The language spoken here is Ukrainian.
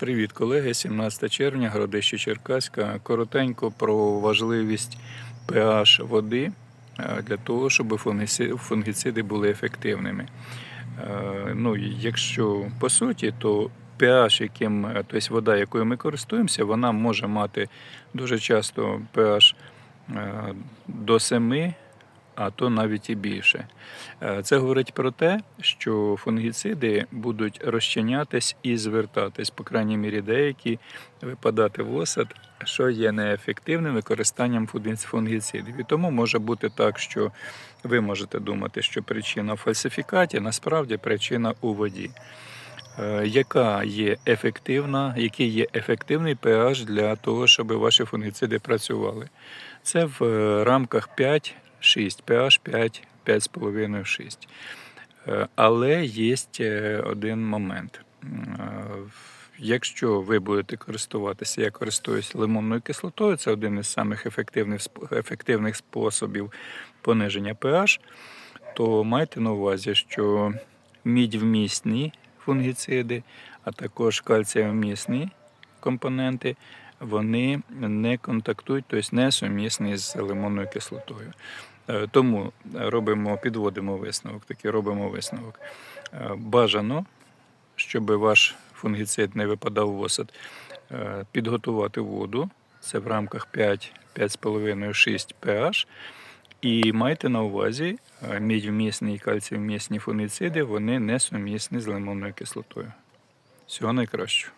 Привіт, колеги. 17 червня, Городище Черкаська. Коротенько про важливість pH води е, для того, щоб фунгіциди були ефективними. Е, Ну, якщо по суті, то pH, яким, е, тобто вода, якою ми користуємося, вона може мати дуже часто pH до 7, а то навіть і більше. Е, Це говорить про те, що фунгіциди будуть розчинятись і звертатись, по крайній мірі, деякі випадати в осад, що є неефективним використанням фунгіцидів. І тому може бути так, що ви можете думати, що причина в фальсифікаті, насправді причина у воді. Е, Яка є ефективна, який є ефективний pH для того, щоб ваші фунгіциди працювали? Це в е, рамках 5, 6, pH 5, 5,5, 6. Е, Але є один момент. Е, Якщо ви будете користуватися, я користуюсь лимонною кислотою, це один із самих ефективних, ефективних способів пониження pH, то майте на увазі, що мідьвмісні фунгіциди, а також кальцієвмісні компоненти, вони не контактують, тобто не сумісні з лимонною кислотою. Е, Тому робимо, підводимо висновок, такий робимо висновок. Е, Бажано, щоб ваш фунгіцид не випадав в осад, е, підготувати воду. Це в рамках 5, 5,5-6 pH. І майте на увазі, е, мідьвмісні і кальцієвмісні фунгіциди, вони не сумісні з лимонною кислотою. Всього найкращого.